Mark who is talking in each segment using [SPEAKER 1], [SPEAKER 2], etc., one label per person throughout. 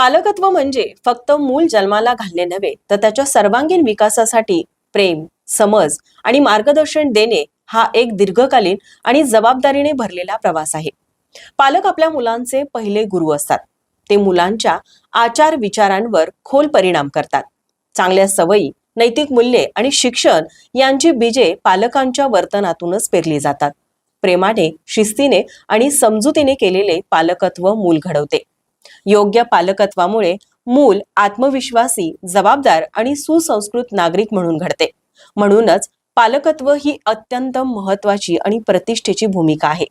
[SPEAKER 1] पालकत्व म्हणजे फक्त मूल जन्माला घालणे नव्हे तर त्याच्या सर्वांगीण विकासासाठी प्रेम समज आणि मार्गदर्शन देणे हा एक दीर्घकालीन आणि जबाबदारीने भरलेला प्रवास आहे. पालक आपल्या मुलांचे पहिले गुरु असतात. ते मुलांच्या आचार विचारांवर खोल परिणाम करतात. चांगल्या सवयी नैतिक मूल्ये आणि शिक्षण यांची बीजे पालकांच्या वर्तनातूनच पेरली जातात. प्रेमाने शिस्तीने आणि समजुतीने केलेले पालकत्व मूल घडवते. योग्य पालकत्वामुळे मूल आत्मविश्वासी जबाबदार आणि सुसंस्कृत नागरिक म्हणून घडते. म्हणूनच पालकत्व ही अत्यंत महत्वाची आणि प्रतिष्ठेची भूमिका आहे.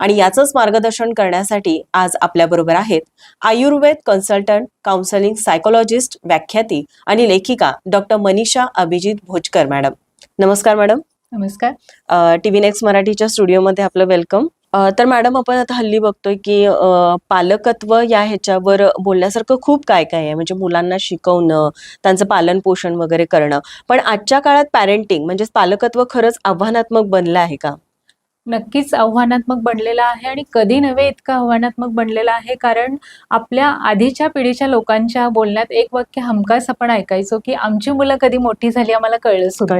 [SPEAKER 1] आणि याचंच मार्गदर्शन करण्यासाठी आज आपल्याबरोबर आहेत आयुर्वेद कन्सल्टंट काउन्सलिंग सायकोलॉजिस्ट व्याख्याती आणि लेखिका डॉक्टर मनीषा अभिजित भोजकर मॅडम. नमस्कार मॅडम.
[SPEAKER 2] नमस्कार.
[SPEAKER 1] टी व्ही नेक्स्ट मराठीच्या स्टुडिओमध्ये आपलं वेलकम. तर मॅडम आपण आता हल्ली बघतोय की पालकत्व या ह्याच्यावर बोलण्यासारखं खूप काय काय आहे. म्हणजे मुलांना शिकवणं त्यांचं पालन पोषण वगैरे करणं. पण आजच्या काळात पॅरेंटिंग म्हणजे पालकत्व खरंच आव्हानात्मक बनलं आहे का?
[SPEAKER 2] नक्कीच आव्हानात्मक बनलेला आहे आणि कधी नव्हे इतकं आव्हानात्मक बनलेला आहे. कारण आपल्या आधीच्या पिढीच्या लोकांच्या बोलण्यात एक वाक्य हमखास आपण ऐकायचो की आमची मुलं कधी मोठी झाली आम्हाला कळलं सुद्धा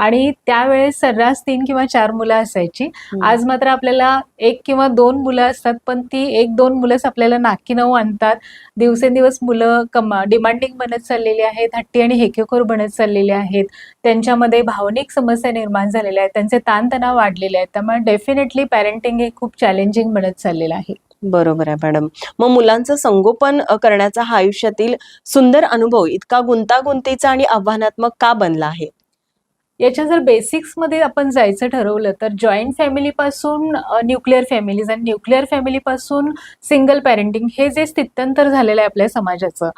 [SPEAKER 2] आणि त्यावेळेस सर्रास तीन किंवा चार मुलं असायची. आज मात्र आपल्याला एक किंवा दोन मुलं असतात पण ती एक दोन मुलंच आपल्याला नाकी नऊ आणतात. दिवसेंदिवस मुलं कमा डिमांडिंग बनत चाललेली आहेत हट्टी आणि हेकेखोर बनत चाललेले आहेत. त्यांच्यामध्ये भावनिक समस्या निर्माण झालेल्या आहेत त्यांचे ताणतणाव वाढलेले आहेत. त्यामुळे डेफिनेटली पॅरेंटिंग हे खूप चॅलेंजिंग बनत चाललेलं आहे.
[SPEAKER 1] बरोबर आहे मॅडम मग मुलांचं संगोपन करण्याचा हा आयुष्यातील सुंदर अनुभव इतका गुंतागुंतीचा आणि आव्हानात्मक का बनला आहे?
[SPEAKER 2] याच्या जर बेसिक्समध्ये आपण जायचं ठरवलं तर जॉईंट फॅमिली पासून न्यूक्लिअर फॅमिलीज आणि न्यूक्लिअर फॅमिली पासून सिंगल पॅरेंटिंग हे जे स्थित्यंतर झालेलं आहे आपल्या समाजाचं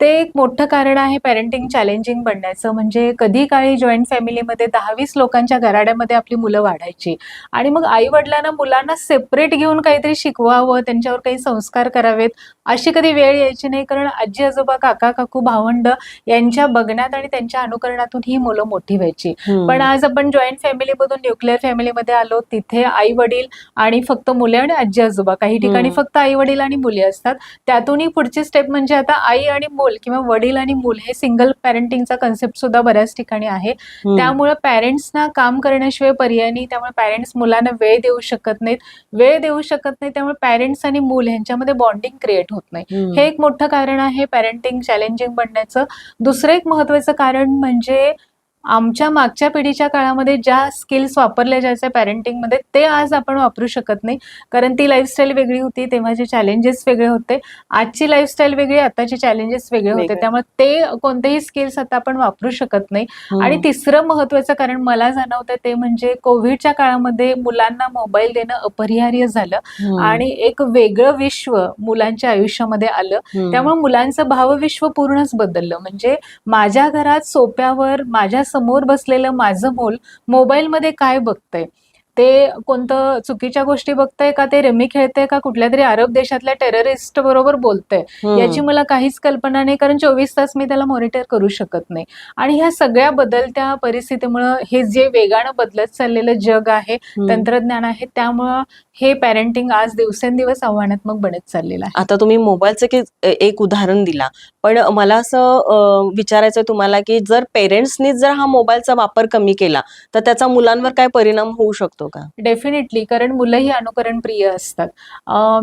[SPEAKER 2] ते एक मोठं कारण आहे पॅरेंटिंग चॅलेंजिंग बनण्याचं. म्हणजे कधी काळी जॉईंट फॅमिलीमध्ये दहा वीस लोकांच्या घराड्यामध्ये आपली मुलं वाढायची. आणि मग आई वडिलांना मुलांना सेपरेट घेऊन काहीतरी शिकवावं त्यांच्यावर काही संस्कार करावेत अशी कधी वेळ यायची नाही. कारण आजी आजोबा काका काकू भावंड यांच्या बघण्यात आणि त्यांच्या अनुकरणातून ही मुलं मोठी व्हायची. पण आज आपण जॉईंट फॅमिलीमधून न्यूक्लिअर फॅमिलीमध्ये आलो तिथे आई वडील आणि फक्त मुले आणि आजी आजोबा. काही ठिकाणी. फक्त आई वडील आणि मुली असतात. त्यातूनही पुढची स्टेप म्हणजे आता आई आणि मूल किंवा वडील आणि मूल हे सिंगल पॅरेंटिंगचा कन्सेप्ट सुद्धा बऱ्याच ठिकाणी आहे. त्यामुळे पॅरेंट्सना काम करण्याशिवाय पर्याय नाही त्यामुळे पॅरेंट्स मुलांना वेळ देऊ शकत नाहीत वेळ देऊ शकत नाही त्यामुळे पॅरेंट्स आणि मूल यांच्यामध्ये बॉन्डिंग क्रिएट होत नाही. हे एक मोठं कारण आहे पॅरेंटिंग चॅलेंजिंग बनण्याचं दुसरं एक महत्वाचं कारण म्हणजे आमच्या मागच्या पिढीच्या काळामध्ये ज्या स्किल्स वापरल्या जायच्या पॅरेंटिंगमध्ये ते आज आपण वापरू शकत नाही कारण ती लाईफस्टाईल वेगळी होती तेव्हाचे चॅलेंजेस वेगळे होते आजची लाईफस्टाईल वेगळी आताचे चॅलेंजेस वेगळे होते. त्यामुळे ते कोणतेही स्किल्स आता आपण वापरू शकत नाही. आणि तिसरं महत्वाचं कारण मला जाणवतं ते म्हणजे कोविडच्या काळामध्ये मुलांना मोबाईल देणं अपरिहार्य झालं. आणि एक वेगळं विश्व मुलांच्या आयुष्यामध्ये आलं. त्यामुळे मुलांचं भावविश्व पूर्णच बदललं म्हणजे माझ्या घरात सोप्यावर माझ्या समोर बसलेलं माझं मूल मोबाईलमध्ये काय बघतंय? ते कोणतं चुकीच्या गोष्टी बघतंय का? ते रमी खेळतंय का? कुठल्या तरी अरब देशातल्या टेररिस्ट बरोबर बोलतंय. याची मला काहीच कल्पना नाही कारण चोवीस तास मी त्याला मॉनिटर करू शकत नाही. आणि ह्या सगळ्या बदलत्या परिस्थितीमुळं हे जे वेगानं बदलत चाललेलं जग आहे. तंत्रज्ञान आहे त्यामुळं हे पॅरेंटिंग आज दिवसेंदिवस आव्हानात्मक बनत चाललेलं आहे.
[SPEAKER 1] आता तुम्ही मोबाईलचं की एक उदाहरण दिला पण मला असं विचारायचं तुम्हाला की जर पेरेंट्सनी जर हा मोबाईलचा वापर कमी केला तर त्याचा मुलांवर काय परिणाम होऊ शकतो का?
[SPEAKER 2] डेफिनेटली कारण मुलंही अनुकरण प्रिय असतात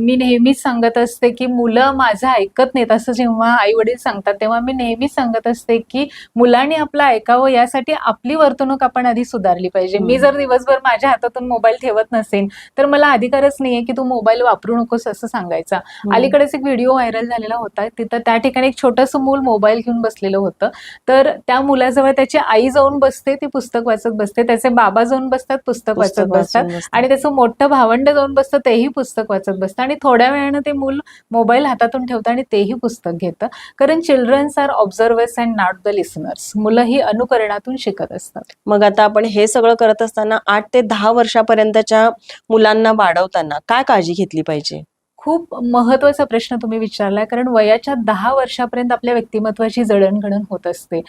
[SPEAKER 2] मी नेहमीच सांगत असते की मुलं माझं ऐकत नाहीत असं जेव्हा आई वडील सांगतात तेव्हा मी नेहमीच सांगत असते की मुलांनी आपलं ऐकावं यासाठी आपली वर्तणूक आपण आधी सुधारली पाहिजे. मी. जर दिवसभर माझ्या हातातून मोबाईल ठेवत नसेन तर मला अधिकारच नाहीये की तू मोबाईल वापरू नकोस असं सांगायचा. अलीकडेच एक व्हिडिओ व्हायरल झालेला होता तिथं त्या ठिकाणी एक छोटंसं मूल मोबाईल घेऊन बसलेलं होतं. तर त्या मुलाजवळ त्याची आई जाऊन बसते ती पुस्तक वाचत बसते त्याचे बाबा जाऊन बसतात पुस्तक वाचत बसतात. आणि त्याचं मोठं भावंड जाऊन बसतं तेही पुस्तक वाचत बसतं. आणि थोड्या वेळानं ते मूल मोबाईल हातातून ठेवतं आणि तेही पुस्तक घेतं. कारण children's are observers and not the listeners मुलं ही अनुकरणातून शिकत असतात.
[SPEAKER 1] मग आता आपण हे सगळं करत असताना आठ ते दहा वर्षापर्यंतच्या मुलांना वाढवताना काय काळजी घेतली पाहिजे?
[SPEAKER 2] खूप महत्त्वाचा प्रश्न तुम्ही विचारलाय कारण वयाच्या दहा वर्षापर्यंत आपल्या व्यक्तिमत्वाची जडणघडण होत असते.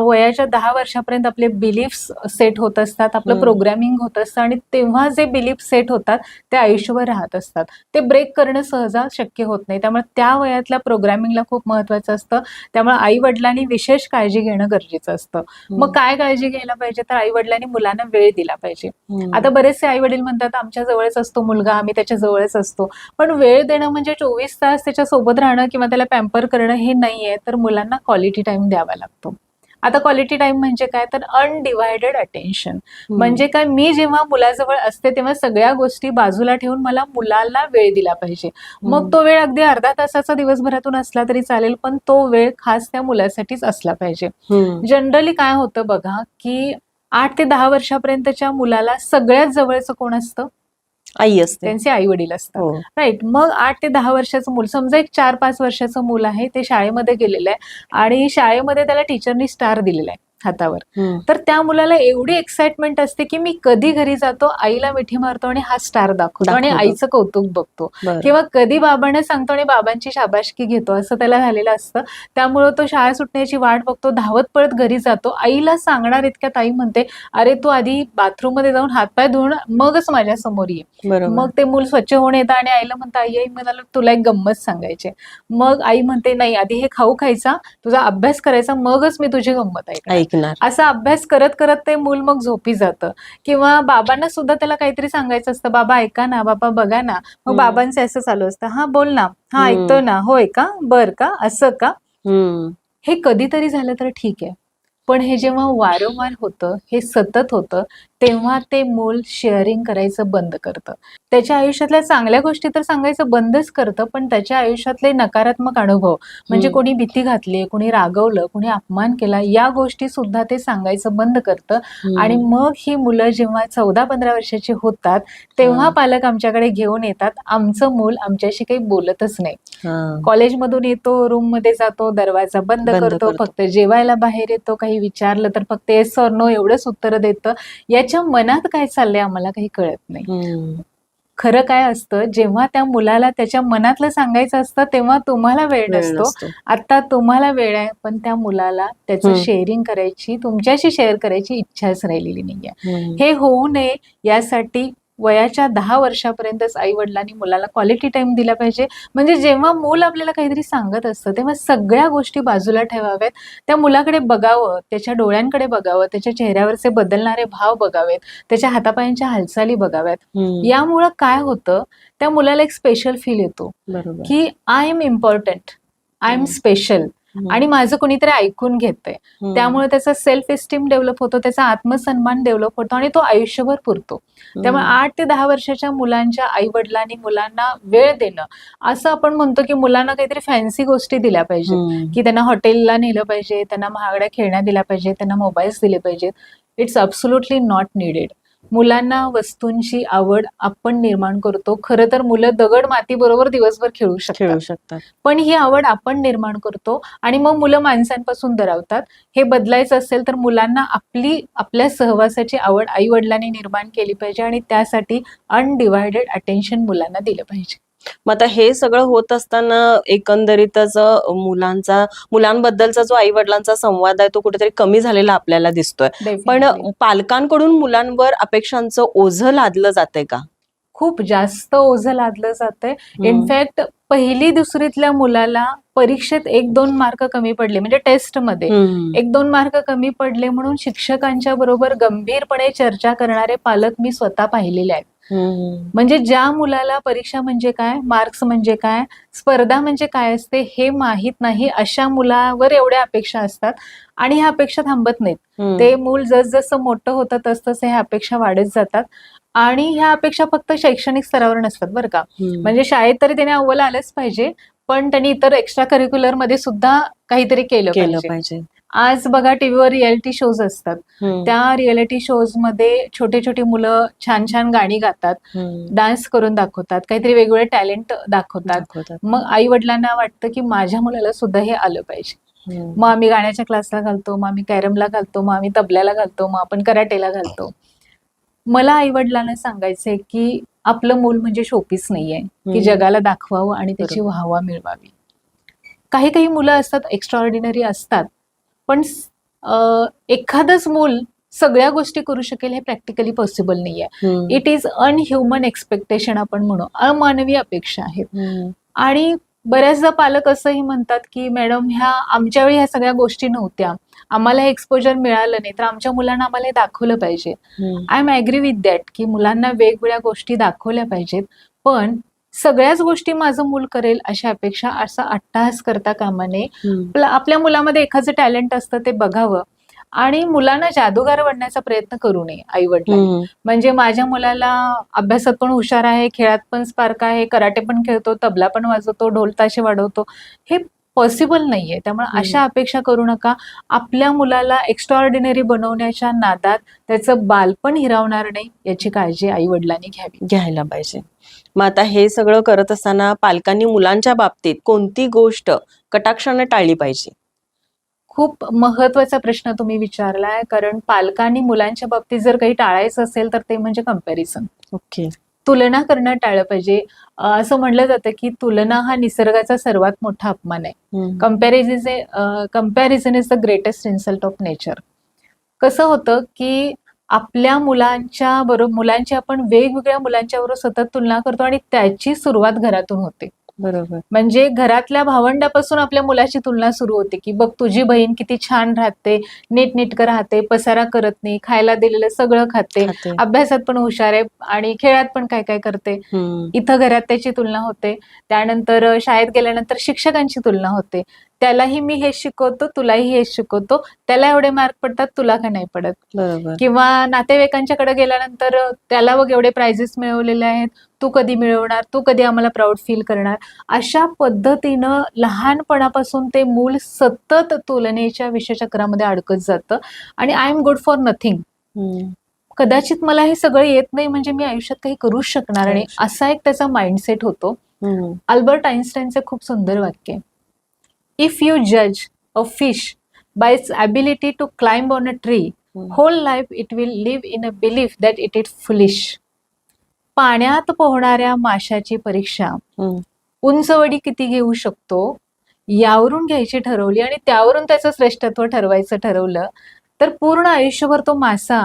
[SPEAKER 2] वयाच्या दहा वर्षापर्यंत आपले बिलीफ्स सेट होत असतात आपलं. प्रोग्रामिंग होत असतं आणि तेव्हा जे बिलीफ सेट होतात ते आयुष्यभर राहत असतात. ते ब्रेक करणं सहजा शक्य होत नाही. त्यामुळे त्या वयातल्या प्रोग्रामिंगला खूप महत्वाचं असतं. त्यामुळे आई वडिलांनी विशेष काळजी घेणं गरजेचं असतं. मग काय काळजी घ्यायला पाहिजे? तर आई वडिलांनी मुलांना वेळ दिला पाहिजे. आता बरेचसे आई वडील म्हणतात आमच्या जवळच असतो मुलगा आम्ही त्याच्या जवळच असतो. पण वेळ देणं म्हणजे चोवीस तास त्याच्या सोबत राहणं किंवा त्याला पॅम्पर करणं हे नाहीये तर मुलांना क्वालिटी टाइम द्यावा लागतो. आता क्वालिटी टाइम म्हणजे काय? तर अनडिवायडेड अटेन्शन. म्हणजे काय? मी जेव्हा मुलाजवळ असते तेव्हा सगळ्या गोष्टी बाजूला ठेवून मला मुलाला वेळ दिला पाहिजे. मग. तो वेळ अगदी अर्धा तासाचा दिवसभरातून असला तरी चालेल पण तो वेळ खास त्या मुलासाठीच असला पाहिजे. जनरली काय होतं बघा की आठ ते दहा वर्षापर्यंतच्या मुलाला सगळ्यात जवळचं कोण असतं?
[SPEAKER 1] आई असते.
[SPEAKER 2] त्यांचे आई वडील असतात.
[SPEAKER 1] हो.
[SPEAKER 2] राईट मग आठ ते दहा वर्षाचं मूल समजा एक चार पाच वर्षाचं मूल आहे ते शाळेमध्ये गेलेलं आहे आणि शाळेमध्ये त्याला टीचरनी स्टार दिलेला आहे. हातावर.
[SPEAKER 1] हम्म.
[SPEAKER 2] तर त्या मुलाला एवढी एक्साइटमेंट असते की मी कधी घरी जातो आईला मिठी मारतो आणि हा स्टार दाखवतो आणि. आईचं कौतुक बघतो. किंवा कधी बाबांना सांगतो आणि बाबांची शाबाशकी घेतो असं त्याला झालेलं असतं. त्यामुळं तो शाळा सुटण्याची वाट बघतो धावत पळत घरी जातो. आईला सांगणार इतक्यात आई म्हणते अरे तू आधी बाथरूममध्ये जाऊन हातपाय धुवून मगच माझ्यासमोर ये मग ते मूल स्वच्छ होऊन येतं आणि आईला म्हणतं आई आई मला तुला एक गंमत सांगायची मग आई म्हणते नाही आधी हे खाऊ खायचा तुझा अभ्यास करायचा मगच मी तुझी गंमत ऐकणार.
[SPEAKER 1] ऐकणार.
[SPEAKER 2] असा अभ्यास करत करत ते मूल मग झोपी जातं. किंवा बाबांना सुद्धा त्याला काहीतरी सांगायचं असतं बाबा ऐका ना बाबा बघा ना. मग
[SPEAKER 1] हम्म.
[SPEAKER 2] बाबांचं असं चालू असतं हा बोल ना. हा
[SPEAKER 1] हम्म.
[SPEAKER 2] ऐकतो ना. होय का? बर का? असं का?
[SPEAKER 1] हम्म.
[SPEAKER 2] हे कधीतरी झालं तर ठीक आहे. पण हे जेव्हा वारंवार होतं हे सतत होतं तेव्हा ते मूल शेअरिंग करायचं बंद करतं त्याच्या आयुष्यातल्या चांगल्या गोष्टी तर सांगायचं बंदच करतं पण त्याच्या आयुष्यातले नकारात्मक अनुभव म्हणजे. कोणी भीती घातली कोणी रागवलं कोणी अपमान केला या गोष्टी सुद्धा ते सांगायचं बंद करतं. आणि मग ही मुलं जेव्हा चौदा पंधरा वर्षाची होतात तेव्हा. पालक आमच्याकडे घेऊन येतात आमचं मूल आमच्याशी काही बोलतच नाही. कॉलेजमधून येतो रूममध्ये जातो दरवाजा बंद करतो. फक्त जेवायला बाहेर येतो काही विचारलं तर फक्त येस और नो एवढंच उत्तर देतं याच्या मनात काय चाललंय आम्हाला काही कळत नाही. खरं काय असतं जेव्हा त्या मुलाला त्याच्या मनातलं सांगायचं असतं तेव्हा तुम्हाला वेळ नसतो. आता तुम्हाला वेळ आहे पण त्या मुलाला त्याचं. शेअरिंग करायची तुमच्याशी शेअर करायची इच्छाच राहिलेली नाहीये. हे होऊ नये यासाठी वयाच्या दहा वर्षापर्यंतच आई वडिलांनी मुलाला क्वालिटी टाइम दिला पाहिजे म्हणजे जेव्हा मूल आपल्याला काहीतरी सांगत असतं तेव्हा सगळ्या गोष्टी बाजूला ठेवाव्यात त्या मुलाकडे बघावं त्याच्या डोळ्यांकडे बघावं त्याच्या चेहऱ्यावरचे बदलणारे भाव बघावेत त्याच्या हातापायांच्या हालचाली बघाव्यात. यामुळं काय होतं त्या मुलाला एक स्पेशल फील येतो की I am important I am. Special. आणि माझं कोणीतरी ऐकून घेतंय. त्यामुळे त्याचा सेल्फ एस्टीम डेव्हलप होतो त्याचा आत्मसन्मान डेव्हलप होतो आणि तो आयुष्यभर पुरतो त्यामुळे. आठ ते दहा वर्षाच्या मुलांच्या आई वडिलांनी मुलांना वेळ देणं असं आपण म्हणतो की मुलांना काहीतरी फॅन्सी गोष्टी दिल्या पाहिजे
[SPEAKER 1] हम्म.
[SPEAKER 2] की त्यांना हॉटेलला नेलं पाहिजे त्यांना महागड्या खेळण्या दिल्या पाहिजे त्यांना मोबाईल्स दिले पाहिजेत इट्स अब्सोल्युटली नॉट निडेड मुलांना वस्तूंची आवड आपण निर्माण करतो. खरं तर मुलं दगड माती बरोबर दिवसभर खेळू
[SPEAKER 1] खेळू शकतात.
[SPEAKER 2] पण ही आवड आपण निर्माण करतो आणि मग मुलं माणसांपासून दरावतात. हे बदलायचं असेल तर मुलांना आपली आपल्या सहवासाची आवड आई वडिलांनी निर्माण केली पाहिजे आणि त्यासाठी अनडिवायडेड अटेन्शन मुलांना दिलं पाहिजे.
[SPEAKER 1] मग आता हे सगळं होत असताना एकंदरीतच मुलांचा मुलांबद्दलचा जो आई वडिलांचा संवाद आहे तो कुठेतरी कमी झालेला आपल्याला दिसतोय पण. पालकांकडून मुलांवर अपेक्षांचं ओझं लादलं जातंय का
[SPEAKER 2] खूप जास्त ओझं लादलं जातंय. इनफॅक्ट पहिली दुसरीतल्या मुलाला परीक्षेत एक दोन मार्क कमी पडले म्हणजे टेस्टमध्ये. एक दोन मार्क कमी पडले म्हणून शिक्षकांच्या बरोबर गंभीरपणे चर्चा करणारे पालक मी स्वतः पाहिलेले आहेत. म्हणजे ज्या मुलाला परीक्षा म्हणजे काय मार्क्स म्हणजे काय स्पर्धा म्हणजे काय असते हे माहीत नाही अशा मुलावर एवढ्या अपेक्षा असतात आणि ह्या अपेक्षा थांबत नाहीत. ते मूल जसजसं मोठं होतं तसतसं ह्या अपेक्षा वाढत जातात आणि ह्या अपेक्षा फक्त शैक्षणिक स्तरावर नसतात बरं का. म्हणजे शाळेत तरी त्याने अव्वल आलंच पाहिजे पण त्यांनी इतर एक्स्ट्रा करिक्युलरमध्ये सुद्धा काहीतरी केलं पाहिजे. आज बघा टीव्हीवर रियालिटी शोज असतात. त्या रियालिटी शोजमध्ये छोटे छोटी मुलं छान छान गाणी गातात. डान्स करून दाखवतात काहीतरी वेगवेगळे टॅलेंट दाखवतात. मग आई वडिलांना वाटतं की माझ्या मुलाला सुद्धा हे आलं पाहिजे. मग आम्ही गाण्याच्या क्लासला घालतो मग आम्ही कॅरमला घालतो मग आम्ही तबल्याला घालतो मग आपण कराटेला घालतो मला आई वडिलांना सांगायचंय की आपलं मूल म्हणजे शोपीस नाहीये की. जगाला दाखवावं आणि त्याची. वाहवा मिळवावी काही काही मुलं असतात एक्स्ट्रॉर्डिनरी असतात पण एखादंच मूल सगळ्या गोष्टी करू शकेल हे प्रॅक्टिकली पॉसिबल नाहीये
[SPEAKER 1] हम्म.
[SPEAKER 2] इट इज अनह्युमन एक्सपेक्टेशन आपण म्हणू अमानवी अपेक्षा आहेत. आणि बऱ्याचदा पालक असंही म्हणतात की मॅडम ह्या आमच्या वेळी ह्या सगळ्या गोष्टी नव्हत्या आम्हाला हे एक्सपोजर मिळालं नाही तर आमच्या मुलांना आम्हाला हे दाखवलं पाहिजे. I am agree with that की मुलांना वेगवेगळ्या गोष्टी दाखवल्या पाहिजेत पण सगळ्याच गोष्टी माझं मूल करेल अशा अपेक्षा असा अट्टहास करता कामा नये आपल्या मुलामध्ये एखादं टॅलेंट असतं ते बघावं. आणि मुलांना जादूगार बनण्याचा प्रयत्न करू नये आई वडिलांनी. म्हणजे माझ्या मुलाला अभ्यासात पण हुशार आहे खेळात पण स्पार्क आहे कराटे पण खेळतो तबला पण वाजवतो ढोल ताशे वाढवतो. हे पॉसिबल नाहीये. त्यामुळे. अशा अपेक्षा करू नका. आपल्या मुलाला एक्स्ट्रॉर्डिनरी बनवण्याच्या नादात त्याचं बालपण हिरावणार नाही याची काळजी आई वडिलांनी घ्यावी.
[SPEAKER 1] घ्यायला पाहिजे. मग आता हे सगळं करत असताना पालकांनी मुलांच्या बाबतीत कोणती गोष्ट कटाक्षाने टाळली पाहिजे?
[SPEAKER 2] खूप महत्त्वाचा प्रश्न तुम्ही विचारलाय कारण पालकांनी मुलांच्या बाबतीत जर काही टाळायचं असेल तर ते म्हणजे कंपॅरिझन
[SPEAKER 1] ओके.
[SPEAKER 2] तुलना करणं टाळलं पाहिजे. असं म्हणलं जातं की तुलना हा निसर्गाचा सर्वात मोठा अपमान आहे. Comparison comparison is the greatest insult of nature कसं होतं की आपल्या मुलांच्या बरोबर मुलांची आपण वेगवेगळ्या मुलांच्या बरोबर सतत तुलना करतो आणि त्याची सुरुवात घरातून होते.
[SPEAKER 1] बरोबर
[SPEAKER 2] म्हणजे घरातल्या भावंडापासून आपल्या मुलाची तुलना सुरू होते की बघ तुझी बहीण किती छान राहते नीटनीटकं राहते पसारा करत नाही खायला दिलेलं सगळं खाते
[SPEAKER 1] खाते.
[SPEAKER 2] अभ्यासात पण हुशार आहे आणि खेळात पण काय काय करते
[SPEAKER 1] हम्म.
[SPEAKER 2] इथं घरात त्याची तुलना होते त्यानंतर शाळेत गेल्यानंतर शिक्षकांची तुलना होते त्यालाही मी हेच शिकवतो तुलाही हेच शिकवतो. त्याला एवढे मार्क पडतात तुला का नाही पडत?
[SPEAKER 1] बरोबर.
[SPEAKER 2] किंवा नातेवाईकांच्याकडे गेल्यानंतर त्याला बघ एवढे प्राइजेस मिळवलेले आहेत. तू कधी मिळवणार? तू कधी आम्हाला प्राऊड फील करणार? अशा पद्धतीनं लहानपणापासून ते मूल सतत तुलनेच्या विषयचक्रामध्ये अडकत जातं. आणि I am good for nothing. कदाचित मला हे सगळं येत नाही म्हणजे मी आयुष्यात काही करूच शकणार. नाही
[SPEAKER 1] करू
[SPEAKER 2] असा एक त्याचा माइंडसेट होतो. अल्बर्ट आईन्स्टाईनचे खूप सुंदर वाक्य इफ यू जज a fish by its ability to climb on a tree
[SPEAKER 1] hmm.
[SPEAKER 2] Whole life it will live in a belief that it is foolish पाण्यात पोहणाऱ्या माशाची परीक्षा
[SPEAKER 1] हम्म.
[SPEAKER 2] उंचवडी किती घेऊ शकतो यावरून घ्यायची ठरवली आणि त्यावरून त्याचं श्रेष्ठत्व ठरवायचं ठरवलं तर पूर्ण आयुष्यभर तो मासा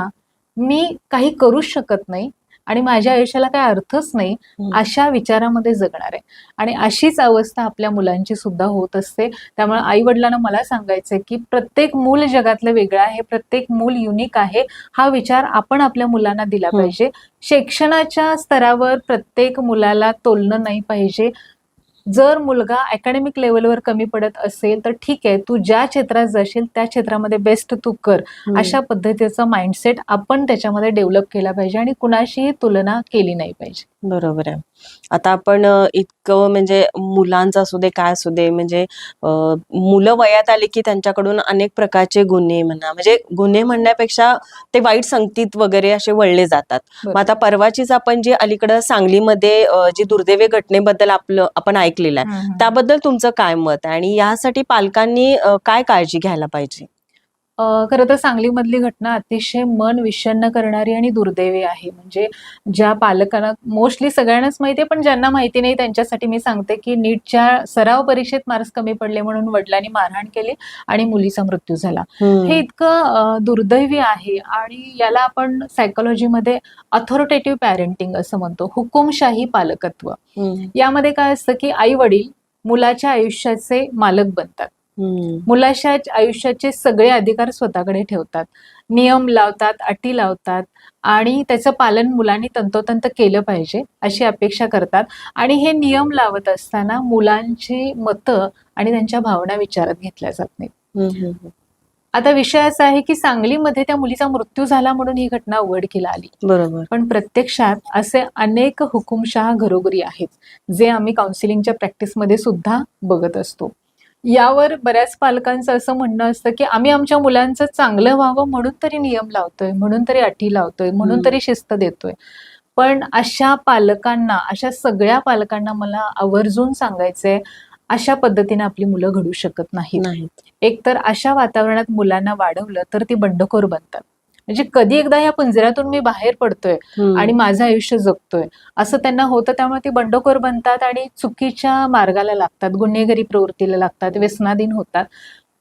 [SPEAKER 2] मी काही करूच शकत नाही आणि माझ्या आयुष्याला काही अर्थच नाही. अशा विचारामध्ये जगणार आहे आणि अशीच अवस्था आपल्या मुलांची सुद्धा होत असते त्यामुळे आई वडिलांना मला सांगायचंय की प्रत्येक मूल जगातलं वेगळं आहे प्रत्येक मूल युनिक आहे हा विचार आपण आपल्या मुलांना दिला. पाहिजे शिक्षणाच्या स्तरावर प्रत्येक मुलाला तोलणं नाही पाहिजे जर मुलगा अकॅडमिक लेवलवर कमी पडत असेल तर ठीक आहे तू ज्या क्षेत्रात जाशील त्या क्षेत्रामध्ये बेस्ट तू कर. अशा पद्धतीचा माइंडसेट आपण त्याच्यामध्ये डेव्हलप केला पाहिजे आणि कुणाशीही तुलना केली नाही पाहिजे.
[SPEAKER 1] बरोबर आहे. आता आपण इतकं म्हणजे मुलांचं असू दे काय असू दे म्हणजे मुलं वयात आली की त्यांच्याकडून अनेक प्रकारचे गुन्हे म्हणा म्हणजे गुन्हे म्हणण्यापेक्षा ते वाईट संगतीत वगैरे असे वळले जातात. मग आता परवाचीच आपण जी अलीकडं सांगलीमध्ये जी दुर्दैवी घटनेबद्दल आपलं आपण ऐकलेलं आहे त्याबद्दल तुमचं काय मत आहे? आणि यासाठी पालकांनी काय काळजी घ्यायला पाहिजे?
[SPEAKER 2] खरं तर सांगलीमधली घटना अतिशय मन विषण्ण करणारी आणि दुर्दैवी आहे म्हणजे ज्या पालकांना मोस्टली सगळ्यांनाच माहिती आहे पण ज्यांना माहिती नाही त्यांच्यासाठी मी सांगते की नीटच्या सराव परीक्षेत मार्क्स कमी पडले म्हणून वडिलांनी मारहाण केली आणि मुलीचा मृत्यू झाला. हे इतकं दुर्दैवी आहे आणि याला आपण सायकोलॉजीमध्ये अथॉरिटेटिव्ह पॅरेंटिंग असं म्हणतो हुकुमशाही पालकत्व. यामध्ये काय असतं की आई वडील मुलाच्या आयुष्याचे मालक बनतात. मुलाच्या आयुष्याचे सगळे अधिकार स्वतःकडे ठेवतात. नियम लावतात अटी लावतात आणि त्याचं पालन मुलांनी तंतोतंत केलं पाहिजे अशी अपेक्षा करतात. आणि हे नियम लावत असताना मुलांची मतं आणि त्यांच्या भावना विचारात घेतल्या जात नाहीत. आता विषय असा आहे की सांगलीमध्ये त्या मुलीचा मृत्यू झाला म्हणून ही घटना उघडकीला आली.
[SPEAKER 1] बरोबर.
[SPEAKER 2] पण प्रत्यक्षात असे अनेक हुकुमशहा घरोघरी आहेत जे आम्ही काउन्सिलिंगच्या प्रॅक्टिसमध्ये सुद्धा बघत असतो. यावर बऱ्याच पालकांचं असं म्हणणं असतं की आम्ही आमच्या मुलांचं चांगलं व्हावं म्हणून तरी नियम लावतोय म्हणून तरी अटी लावतोय म्हणून. तरी शिस्त देतोय. पण अशा पालकांना अशा सगळ्या पालकांना मला आवर्जून सांगायचंय अशा पद्धतीने आपली मुलं घडू शकत नाहीत.
[SPEAKER 1] नाही
[SPEAKER 2] एकतर अशा वातावरणात मुलांना वाढवलं तर ती बंडखोर बनतात. म्हणजे कधी एकदा या पिंजऱ्यातून मी बाहेर पडतोय. आणि माझं आयुष्य जगतोय असं त्यांना होतं त्यामुळे ती बंडखोर बनतात आणि चुकीच्या मार्गाला लागतात गुन्हेगारी प्रवृत्तीला लागतात व्यसनाधीन होतात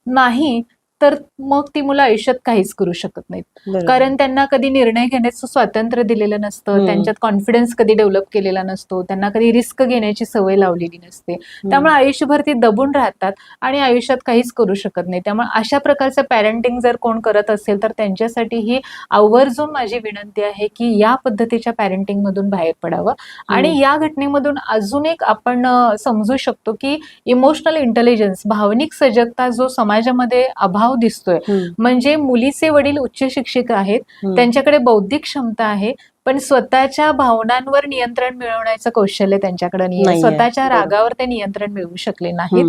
[SPEAKER 2] नाही तर मग ती मुलं आयुष्यात काहीच करू शकत नाहीत. कारण त्यांना कधी निर्णय घेण्याचं स्वातंत्र्य दिलेलं नसतं. त्यांच्यात कॉन्फिडन्स कधी डेव्हलप केलेला नसतो त्यांना कधी रिस्क घेण्याची सवय लावलेली नसते. त्यामुळे आयुष्यभर ती दबून राहतात आणि आयुष्यात काहीच करू शकत नाही त्यामुळे अशा प्रकारचं पॅरेंटिंग जर कोण करत असेल तर त्यांच्यासाठी ही आवर्जून माझी विनंती आहे की या पद्धतीच्या पॅरेंटिंग मधून बाहेर पडावं. आणि या घटनेमधून अजून एक आपण समजू शकतो की इमोशनल इंटेलिजन्स भावनिक सजगता जो समाजामध्ये अभाव दिसतोय
[SPEAKER 1] हम्म.
[SPEAKER 2] म्हणजे मुलीचे वडील उच्च शिक्षिक आहेत. त्यांच्याकडे बौद्धिक क्षमता आहे पण स्वतःच्या भावनांवर नियंत्रण मिळवण्याचं कौशल्य त्यांच्याकडे नाही. स्वतःच्या. रागावर ते नियंत्रण मिळवू शकले नाहीत.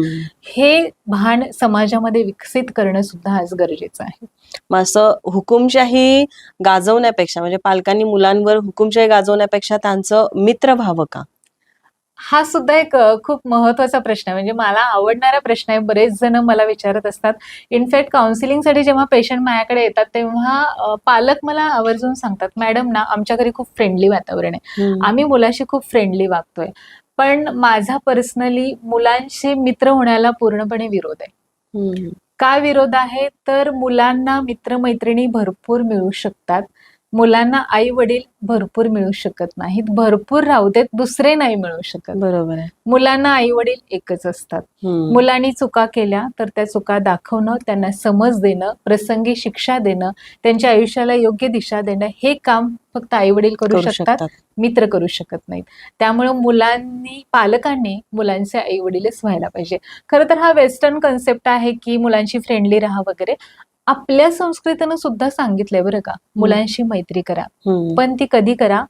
[SPEAKER 2] हे भान समाजामध्ये विकसित करणं सुद्धा आज गरजेचं आहे
[SPEAKER 1] मग असं हुकुमशाही गाजवण्यापेक्षा म्हणजे पालकांनी मुलांवर हुकुमशाही गाजवण्यापेक्षा त्यांचं मित्र व्हावं का
[SPEAKER 2] हा सुद्धा एक खूप महत्त्वाचा प्रश्न आहे. म्हणजे मला आवडणारा प्रश्न आहे बरेच जण मला विचारत असतात. इनफॅक्ट काउन्सिलिंगसाठी जेव्हा पेशंट माझ्याकडे येतात तेव्हा पालक मला आवर्जून सांगतात मॅडम ना आमच्या घरी खूप फ्रेंडली वातावरण आहे. आम्ही मुलाशी खूप फ्रेंडली वागतोय. पण माझा पर्सनली मुलांशी मित्र होण्याला पूर्णपणे विरोध आहे. का विरोध आहे? तर मुलांना मित्रमैत्रिणी भरपूर मिळू शकतात. मुलांना आई वडील भरपूर मिळू शकत नाहीत. भरपूर राहू देत दुसरे नाही मिळू शकत.
[SPEAKER 1] बरोबर आहे.
[SPEAKER 2] मुलांना आई वडील एकच असतात. मुलांनी चुका केल्या तर त्या चुका दाखवणं त्यांना समज देणं प्रसंगी शिक्षा देणं त्यांच्या आयुष्याला योग्य दिशा देणं हे काम फक्त आई वडील करू शकतात मित्र करू शकत नाहीत. त्यामुळे मुलांनी पालकांनी मुलांचे आई वडीलच व्हायला पाहिजे. खरं तर हा वेस्टर्न कन्सेप्ट आहे की मुलांशी फ्रेंडली राहा वगैरे. आपल्या संस्कृतीनं सुद्धा सांगितलंय बरं का मुलांशी मैत्री करा. पण ती कधी करा?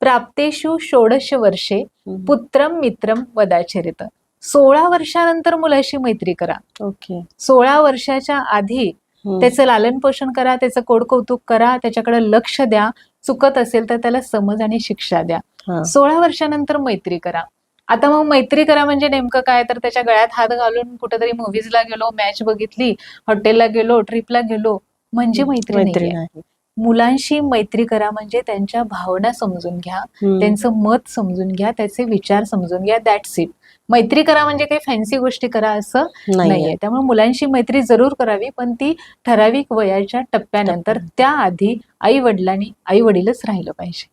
[SPEAKER 2] प्राप्तेषु षोडश वर्षे. पुत्रम मित्रम वदाचरित. सोळा वर्षानंतर मुलाशी मैत्री करा.
[SPEAKER 1] ओके.
[SPEAKER 2] सोळा वर्षाच्या आधी. त्याचं लालन पोषण करा त्याचं कोड कौतुक करा त्याच्याकडे लक्ष द्या. चुकत असेल तर त्याला समज आणि शिक्षा द्या. सोळा वर्षानंतर मैत्री करा. आता मग मैत्री करा म्हणजे नेमकं काय तर त्याच्या गळ्यात हात घालून कुठेतरी मुव्हीजला गेलो मॅच बघितली हॉटेलला गेलो ट्रिपला गेलो म्हणजे मैत्री.
[SPEAKER 1] नाही
[SPEAKER 2] मुलांशी मैत्री करा म्हणजे त्यांच्या भावना समजून घ्या. त्यांचं मत समजून घ्या त्याचे विचार समजून घ्या दॅट्स इट मैत्री करा म्हणजे काही फॅन्सी गोष्टी करा असं
[SPEAKER 1] नाहीये.
[SPEAKER 2] त्यामुळे मुलांशी मैत्री जरूर करावी पण ती ठराविक वयाच्या टप्प्यानंतर. त्याआधी आई वडिलांनी आई वडीलच राहिलं पाहिजे.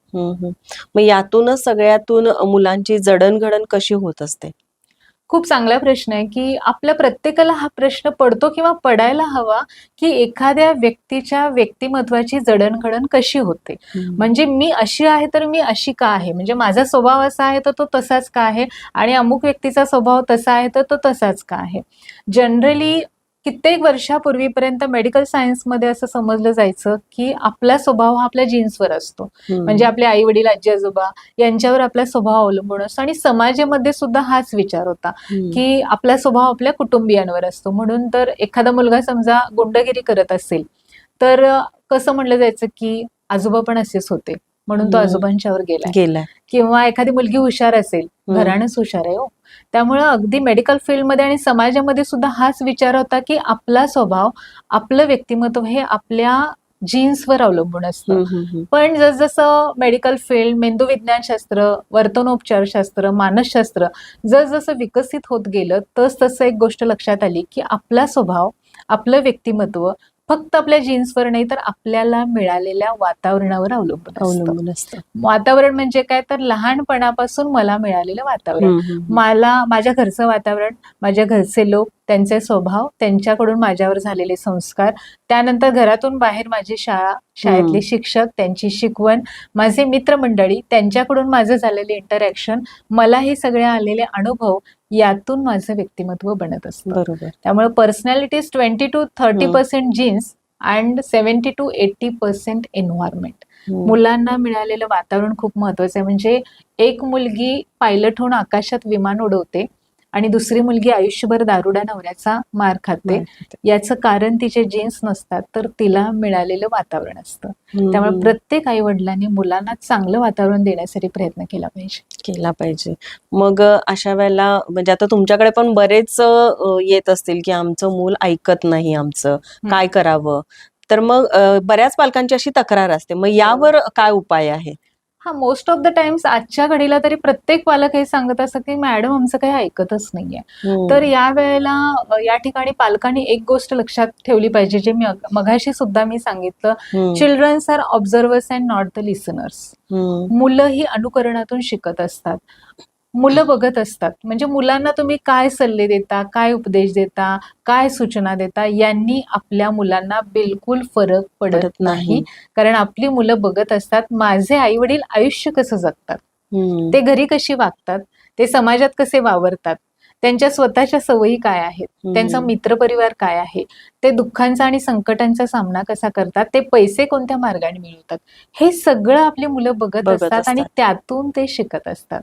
[SPEAKER 1] मग यातूनच सगळ्यातून मुलांची जडणघडण कशी होत असते
[SPEAKER 2] खूप चांगला प्रश्न आहे की आपल्या प्रत्येकाला हा प्रश्न पडतो किंवा पडायला हवा की एखाद्या व्यक्तीच्या व्यक्तिमत्वाची जडणघडण कशी होते. म्हणजे मी अशी आहे तर मी अशी का आहे? म्हणजे माझा स्वभाव असा आहे तर तो तसाच का आहे? आणि अमुक व्यक्तीचा स्वभाव तसा आहे तर तो तसाच का आहे? जनरली कित्येक वर्षापूर्वीपर्यंत मेडिकल सायन्समध्ये असं समजलं जायचं की आपला स्वभाव हा आपल्या जीन्सवर असतो. म्हणजे आपले आई वडील आजी आजोबा यांच्यावर आपला स्वभाव अवलंबून असतो आणि समाजामध्ये सुद्धा हाच विचार होता. की आपला स्वभाव आपल्या कुटुंबियांवर असतो म्हणून तर एखादा मुलगा समजा गुंडगिरी करत असेल तर कसं म्हणलं जायचं की आजोबा पण असेच होते म्हणून तो
[SPEAKER 1] हम्म.
[SPEAKER 2] आजोबांच्यावर गेला
[SPEAKER 1] गेलाय
[SPEAKER 2] किंवा एखादी मुलगी हुशार असेल
[SPEAKER 1] हम्म.
[SPEAKER 2] घराणंच हुशार आहे हो त्यामुळं अगदी मेडिकल फील्डमध्ये आणि समाजामध्ये सुद्धा हाच विचार होता की आपला स्वभाव आपलं व्यक्तिमत्व हे आपल्या जीन्सवर अवलंबून असतं. पण जसजसं मेडिकल फील्ड मेंदूविज्ञानशास्त्र वर्तनोपचारशास्त्र मानसशास्त्र जसजसं विकसित होत गेलं तस तसं एक गोष्ट लक्षात आली की आपला स्वभाव आपलं व्यक्तिमत्व फक्त आपल्या जीन्सवर नाही तर आपल्याला मिळालेल्या वातावरणावर अवलंबून
[SPEAKER 1] अवलंबून असतं.
[SPEAKER 2] वातावरण म्हणजे काय? तर लहानपणापासून मला मिळालेलं वातावरण. मला माझ्या घरचं वातावरण माझ्या घरचे लोक त्यांचे स्वभाव त्यांच्याकडून माझ्यावर झालेले संस्कार त्यानंतर घरातून बाहेर माझी शाळा शाळेतले. शिक्षक त्यांची शिकवण माझे मित्रमंडळी त्यांच्याकडून माझं झालेले इंटरॅक्शन मला हे सगळे आलेले अनुभव यातून माझं व्यक्तिमत्व बनत असतं
[SPEAKER 1] बरोबर
[SPEAKER 2] त्यामुळे personality twenty two thirty. Percent genes and seventy two eighty percent environment. मुलांना मिळालेलं वातावरण खूप महत्वाचं आहे म्हणजे एक मुलगी पायलट होऊन आकाशात विमान उडवते आणि दुसरी मुलगी आयुष्यभर दारुडा नवऱ्याचा मार खाते. याचं कारण तिचे जीन्स नसतात तर तिला मिळालेलं वातावरण असतं. त्यामुळे. प्रत्येक आई वडिलांनी मुलांना चांगलं वातावरण देण्यासाठी प्रयत्न केला पाहिजे.
[SPEAKER 1] केला पाहिजे. मग अशा वेळेला म्हणजे आता तुमच्याकडे पण बरेच येत असतील की आमचं मूल ऐकत नाही आमचं. काय करावं? तर मग बऱ्याच पालकांची अशी तक्रार असते. मग यावर काय उपाय आहे?
[SPEAKER 2] हा मोस्ट ऑफ द टाइम्स आजच्या घडीला तरी प्रत्येक पालक हे सांगत असतात की मॅडम आमचं काही ऐकतच नाहीये. तर या वेळेला या ठिकाणी पालकांनी एक गोष्ट लक्षात ठेवली पाहिजे जे मी मघाशी सुद्धा मी सांगितलं. Children's are observers and not the listeners मुलं ही. अनुकरणातून शिकत असतात. मुलं बघत असतात. म्हणजे मुलांना तुम्ही काय सल्ले देता काय उपदेश देता काय सूचना देता यांनी आपल्या मुलांना बिलकुल फरक पडत
[SPEAKER 1] नाही.
[SPEAKER 2] कारण आपली मुलं बघत असतात माझे आई वडील आयुष्य कसं जगतात? ते घरी कशी वागतात? ते समाजात कसे वावरतात? त्यांच्या स्वतःच्या सवयी काय आहेत? त्यांचा मित्रपरिवार काय आहे? ते दुःखांचा आणि संकटांचा सामना कसा करतात? ते पैसे कोणत्या मार्गाने मिळवतात? हे सगळं आपली मुलं बघत असतात आणि. त्यातून ते शिकत असतात.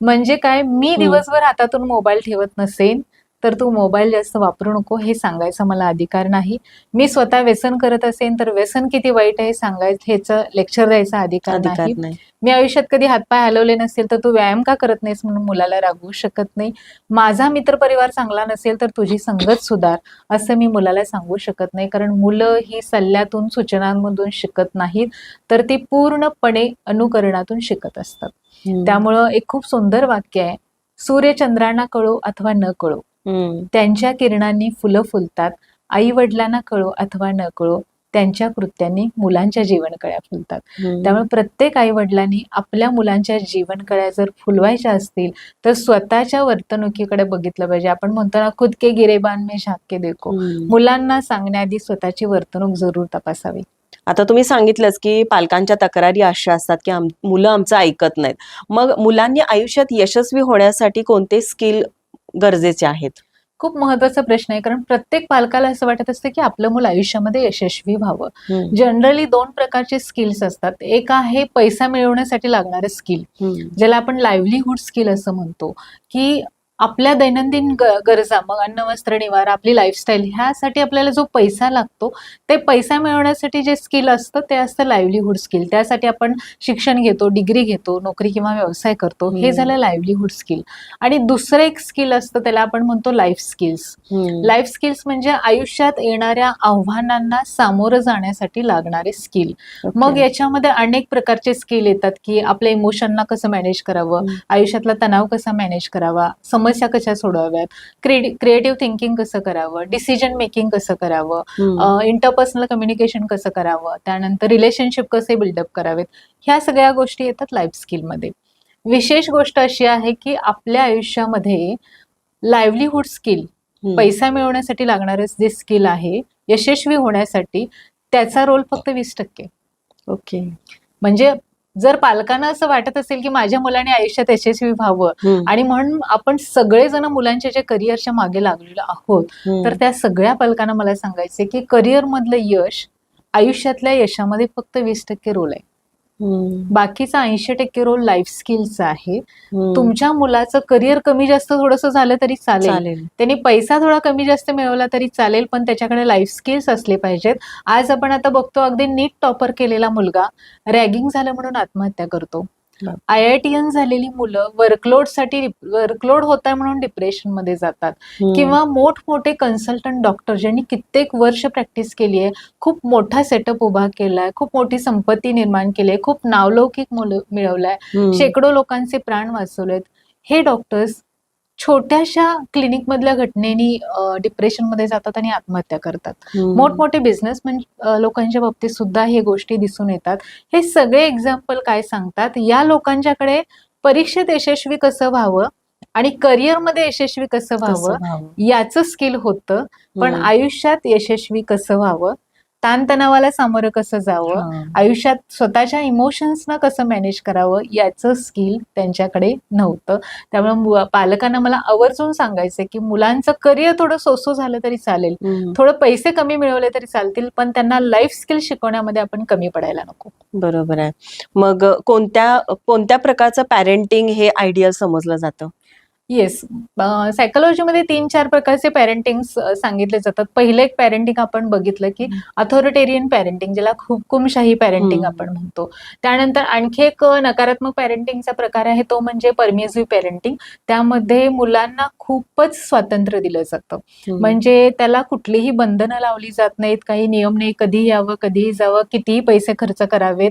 [SPEAKER 2] म्हणजे काय? मी. दिवसभर हातातून मोबाईल ठेवत नसेन. तर तू मोबाईल जास्त वापरू नको हे सांगायचा मला अधिकार नाही. मी स्वतः व्यसन करत असेन तर व्यसन किती वाईट आहे सांगायचं ह्याचं लेक्चर द्यायचा अधिकार नाही. मी आयुष्यात कधी हातपाय हलवले नसेल तर तू व्यायाम का करत नाहीस म्हणून मुलाला रागवू शकत नाही. माझा मित्रपरिवार चांगला नसेल तर तुझी संगत सुधार असं मी मुलाला सांगू शकत नाही. कारण मुलं ही सल्ल्यातून सूचनांमधून शिकत नाहीत तर ती पूर्णपणे अनुकरणातून शिकत असतात. त्यामुळं एक खूप सुंदर वाक्य आहे सूर्य चंद्रांना कळो अथवा न कळो त्यांच्या किरणांनी फुलं फुलतात. आई वडिलांना कळो अथवा न कळो त्यांच्या कृत्यांनी मुलांच्या जीवनकळ्या फुलतात. त्यामुळे प्रत्येक आई वडिलांनी आपल्या मुलांच्या जीवनकळ्या जर फुलवायच्या असतील तर स्वतःच्या वर्तणुकीकडे बघितलं पाहिजे. आपण म्हणतो ना खुद के गिरेबान में झाक के देखो. मुलांना सांगण्याआधी स्वतःची वर्तणूक जरूर तपासावी.
[SPEAKER 1] आता तुम्ही सांगितलंच की पालकांच्या तक्रारी अशा असतात की मुलं आमचं ऐकत नाहीत. मग मुलांनी आयुष्यात यशस्वी होण्यासाठी कोणते स्किल गरजेचे आहेत.
[SPEAKER 2] खूप महत्त्वाचा प्रश्न आहे. कारण प्रत्येक पालकाला असं वाटत असतं की आपलं मुलं आयुष्यामध्ये यशस्वी व्हावं. जनरली दोन प्रकारचे स्किल्स असतात. एक आहे पैसा मिळवण्यासाठी लागणारं स्किल ज्याला आपण लाईव्हलीहुड स्किल असं म्हणतो. की आपल्या दैनंदिन गरजा मग अन्न वस्त्र निवारा आपली लाईफस्टाईल ह्यासाठी आपल्याला जो पैसा लागतो ते पैसा मिळवण्यासाठी जे स्किल असतं ते असतं लाईव्हलीहुड स्किल त्यासाठी आपण शिक्षण घेतो डिग्री घेतो नोकरी किंवा व्यवसाय करतो हे. झालं लाईव्हलीहुड स्किल आणि दुसरं एक स्किल असतं त्याला आपण म्हणतो लाईफ स्किल्स लाईफ स्किल्स म्हणजे आयुष्यात येणाऱ्या आव्हानांना सामोरं जाण्यासाठी लागणारे स्किल. मग याच्यामध्ये अनेक प्रकारचे स्किल येतात की आपल्या इमोशनना कसं मॅनेज करावं. आयुष्यातला तणाव कसा मॅनेज करावा समस्या कशा सोडवाव्यात? क्रिएटिव्ह थिंकिंग कसं करावं? डिसिजन मेकिंग कसं करावं? इंटरपर्सनल कम्युनिकेशन कसं करावं? त्यानंतर रिलेशनशिप कसे बिल्डअप करावेत? ह्या सगळ्या गोष्टी येतात लाईफ स्किलमध्ये विशेष गोष्ट अशी आहे की आपल्या आयुष्यामध्ये लाईव्हलीहुड स्किल पैसा मिळवण्यासाठी लागणारं जे स्किल आहे यशस्वी होण्यासाठी त्याचा रोल फक्त वीस टक्के.
[SPEAKER 1] ओके.
[SPEAKER 2] म्हणजे जर पालकांना असं वाटत असेल की माझ्या मुलाने आयुष्यात यशस्वी व्हावं आणि म्हणून आपण सगळेजण मुलांच्या ज्या करिअरच्या मागे लागलेलो आहोत तर त्या सगळ्या पालकांना मला सांगायचे की करिअर मधलं यश आयुष्यातल्या यशामध्ये फक्त वीस टक्के रोल आहे. बाकीचा ऐंशी टक्के रोल लाईफ स्किलचा आहे. तुमच्या मुलाचं करिअर कमी जास्त थोडंसं झालं तरी चालेल. त्यांनी पैसा थोडा कमी जास्त मिळवला तरी चालेल पण त्याच्याकडे लाईफ स्किल्स असले पाहिजेत. आज आपण आता बघतो अगदी नीट टॉपर केलेला मुलगा रॅगिंग झालं म्हणून आत्महत्या करतो. आय आय टी एन झालेली मुलं वर्कलोडसाठी वर्कलोड होत आहे म्हणून डिप्रेशनमध्ये जातात. किंवा मोठमोठे कन्सल्टंट डॉक्टर ज्यांनी कित्येक वर्ष प्रॅक्टिस केली आहे खूप मोठा सेटअप उभा केलाय खूप मोठी संपत्ती निर्माण केली आहे खूप नावलौकिक मुलं मिळवलाय. शेकडो लोकांचे प्राण वाचवलेत. हे डॉक्टर्स छोट्याशा क्लिनिक मधल्या घटनेनी डिप्रेशनमध्ये जातात आणि आत्महत्या करतात. मोठमोठे बिझनेसमॅन लोकांच्या बाबतीत सुद्धा हे गोष्टी दिसून येतात. हे सगळे एक्झाम्पल काय सांगतात? या लोकांच्याकडे परीक्षेत यशस्वी कसं व्हावं आणि career मध्ये यशस्वी कसं व्हावं? याचं स्किल होतं. पण आयुष्यात यशस्वी कसं व्हावं? ताणतणावाला सामोरं कसं जावं. आयुष्यात स्वतःच्या इमोशन्सना कसं मॅनेज करावं? याचं स्किल त्यांच्याकडे नव्हतं. त्यामुळे पालकांना मला आवर्जून सांगायचं की मुलांचं करिअर थोडं सोसो झालं तरी चालेल. थोडं पैसे कमी मिळवले तरी चालतील पण त्यांना लाईफ स्किल शिकवण्यामध्ये आपण कमी पडायला नको.
[SPEAKER 1] बरोबर आहे. मग कोणत्या कोणत्या प्रकारचं पॅरेंटिंग हे आयडियल समजलं जातं?
[SPEAKER 2] येस सायकोलॉजीमध्ये तीन चार प्रकारचे पॅरेंटिंग सांगितले जातात. पहिलं एक पॅरेंटिंग आपण बघितलं की अथॉरिटेरियन पॅरेंटिंग ज्याला हुकुमशाही पॅरेंटिंग. आपण म्हणतो. त्यानंतर आणखी एक नकारात्मक पॅरेंटिंगचा प्रकार आहे तो म्हणजे परमिसिव्ह पॅरेंटिंग त्यामध्ये मुलांना खूपच स्वातंत्र्य दिलं जातं. म्हणजे त्याला कुठलीही बंधनं लावली जात नाहीत. काही नियम नाही. कधी यावं कधीही जावं. कितीही पैसे खर्च करावेत.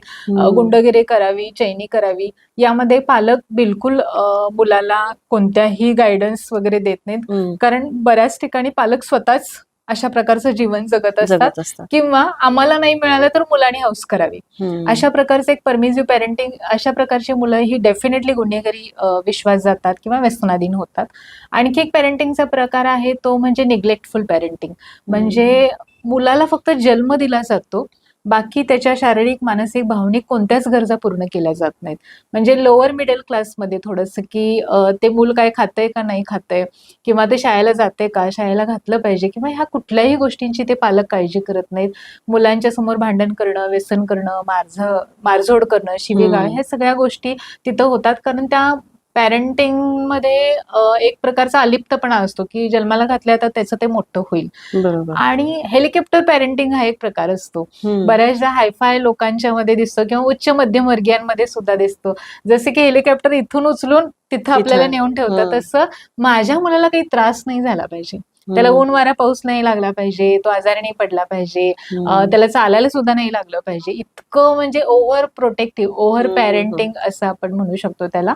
[SPEAKER 2] गुंडगिरी करावी चैनी करावी. यामध्ये पालक बिलकुल मुलाला कोणत्याही गायडन्स वगैरे देत नाहीत. कारण बऱ्याच ठिकाणी पालक स्वतःच अशा प्रकारचं जीवन जगत असतात किंवा आम्हाला नाही मिळालं तर मुलांनी हौस करावी. अशा प्रकारचं एक परमिसिव्ह पॅरेंटिंग अशा प्रकारची मुलं ही डेफिनेटली गुन्हेगारी विश्वास जातात किंवा व्यसनाधीन होतात. आणखी एक पॅरेंटिंगचा प्रकार आहे तो म्हणजे निग्लेक्टफुल पॅरेंटिंग म्हणजे मुलाला फक्त जन्म दिला जातो बाकी त्याच्या शारीरिक मानसिक भावनिक कोणत्याच गरजा पूर्ण केल्या जात नाहीत. म्हणजे लोअर मिडल क्लासमध्ये थोडंसं की ते मूल काय खातंय का नाही खातंय? किंवा ते शाळेला जाते का? शाळेला घातलं पाहिजे किंवा ह्या कुठल्याही गोष्टींची ते पालक काळजी करत नाहीत. मुलांच्या समोर भांडण करणं व्यसन करणं मारझ मारझोड करणं शिवीगाळ. ह्या सगळ्या गोष्टी तिथं होतात. कारण त्या पॅरेंटिंगमध्ये अ, एक प्रकारचा अलिप्तपणा असतो की जन्माला घातल्या तर त्याचं ते मोठं होईल.
[SPEAKER 1] बरोबर.
[SPEAKER 2] आणि हेलिकॉप्टर पॅरेंटिंग हा एक प्रकार असतो. बऱ्याचदा हायफाय लोकांच्या मध्ये दिसतो किंवा उच्च मध्यमवर्गीयांमध्ये सुद्धा दिसतो. जसे की हेलिकॉप्टर इथून उचलून तिथं आपल्याला नेऊन ठेवतात. तसं माझ्या मुलाला काही त्रास नाही झाला पाहिजे. त्याला. ऊन वारा पाऊस नाही लागला पाहिजे तो आजारी नाही पडला पाहिजे. त्याला चालायला सुद्धा नाही लागलं पाहिजे इतकं म्हणजे ओव्हर प्रोटेक्टिव्ह ओव्हर पॅरेंटिंग असं आपण म्हणू शकतो त्याला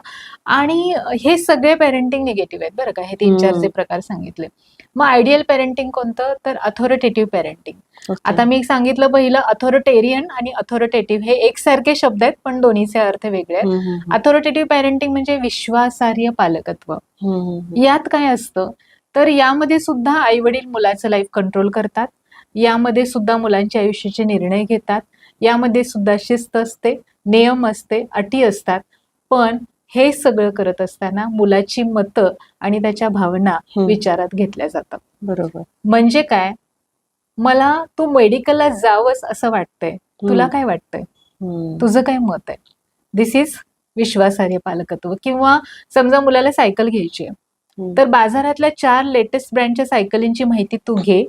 [SPEAKER 2] आणि हे सगळे पॅरेंटिंग निगेटिव्ह आहेत बरं का हे तीन चार
[SPEAKER 1] हम्म.
[SPEAKER 2] जे प्रकार सांगितले मग आयडियल पॅरेंटिंग कोणतं तर अथॉरिटेटिव्ह पॅरेंटिंग. आता मी सांगितलं पहिलं अथॉरिटेरियन आणि अथॉरिटेटिव्ह हे एकसारखे शब्द आहेत पण दोन्हीचे अर्थ वेगळे आहेत अथॉरिटेटिव्ह पॅरेंटिंग म्हणजे विश्वासार्ह पालकत्व. यात काय असतं तर यामध्ये सुद्धा आई वडील मुलाचं लाईफ कंट्रोल करतात. यामध्ये सुद्धा मुलांच्या आयुष्याचे निर्णय घेतात. यामध्ये सुद्धा शिस्त असते नियम असते अटी असतात. पण हे सगळं करत असताना मुलाची मतं आणि त्याच्या भावना. विचारात घेतल्या जातात.
[SPEAKER 1] बरोबर.
[SPEAKER 2] म्हणजे काय? मला तू मेडिकलला जावंस असं वाटतंय. तुला. काय वाटतंय. तुझं काय मत आहे? दिस इज विश्वासार्ह पालकत्व किंवा समजा मुलाला सायकल घ्यायची आहे. तर बाजारातल्या चार लेटेस्ट ब्रँडच्या सायकलींची माहिती तू घे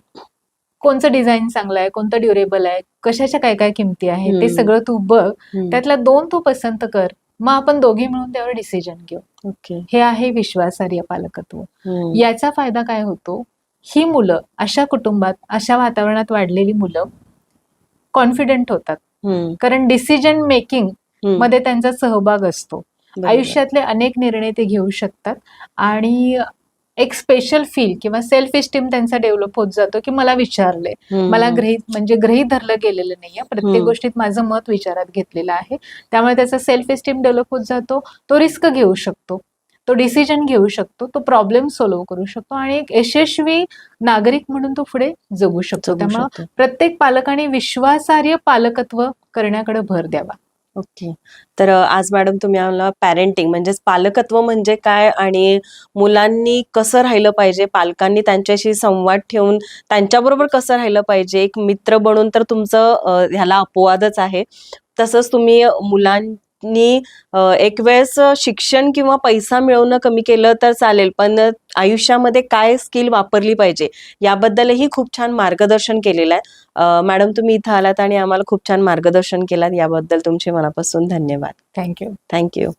[SPEAKER 2] कोणचं डिझाईन चांगलं आहे कोणतं ड्युरेबल आहे कशाच्या काय काय किमती आहे ते. सगळं तू बघ. त्यातल्या दोन तू पसंत कर मग आपण दोघे मिळून त्यावर डिसिजन घेऊ
[SPEAKER 1] ओके
[SPEAKER 2] हे आहे विश्वासार्ह पालकत्व. याचा फायदा काय होतो ही मुलं अशा कुटुंबात अशा वातावरणात वाढलेली मुलं कॉन्फिडेंट होतात. कारण डिसिजन मेकिंग. मध्ये त्यांचा सहभाग असतो. आयुष्यातले अनेक निर्णय ते घेऊ शकतात. आणि एक स्पेशल फील किंवा सेल्फ इस्टीम त्यांचा डेव्हलप होत जातो की मला विचारले. मला गृहित म्हणजे गृहित धरलं गेलेलं नाहीये. प्रत्येक. गोष्टीत माझं मत विचारात घेतलेलं आहे. त्यामुळे त्याचा सेल्फ इस्टीम डेव्हलप होत जातो. तो रिस्क घेऊ शकतो. तो डिसिजन घेऊ शकतो. तो प्रॉब्लेम सॉल्व्ह करू शकतो. आणि एक यशस्वी नागरिक म्हणून तो पुढे जगू शकतो. त्यामुळे. प्रत्येक पालकाने विश्वासार्ह पालकत्व करण्याकडे भर द्यावा.
[SPEAKER 1] ओके. तर आज मॅडम तुम्ही आम्हाला पॅरेंटिंग म्हणजेच पालकत्व म्हणजे काय आणि मुलांनी कसं राहिलं पाहिजे पालकांनी त्यांच्याशी संवाद ठेवून त्यांच्याबरोबर कसं राहिलं पाहिजे एक मित्र बनून तर तुमचं अ, ह्याला अपवादच आहे. तसंच तुम्ही मुलां अ, एक वेळेस शिक्षण किंवा पैसा मिळवणं कमी केलं तर चालेल पण आयुष्यामध्ये काय स्किल वापरली पाहिजे याबद्दलही खूप छान मार्गदर्शन केलेलं आहे. मॅडम तुम्ही इथं आलात आणि आम्हाला खूप छान मार्गदर्शन केलात याबद्दल तुमचे मनापासून धन्यवाद.
[SPEAKER 2] Thank you
[SPEAKER 1] thank you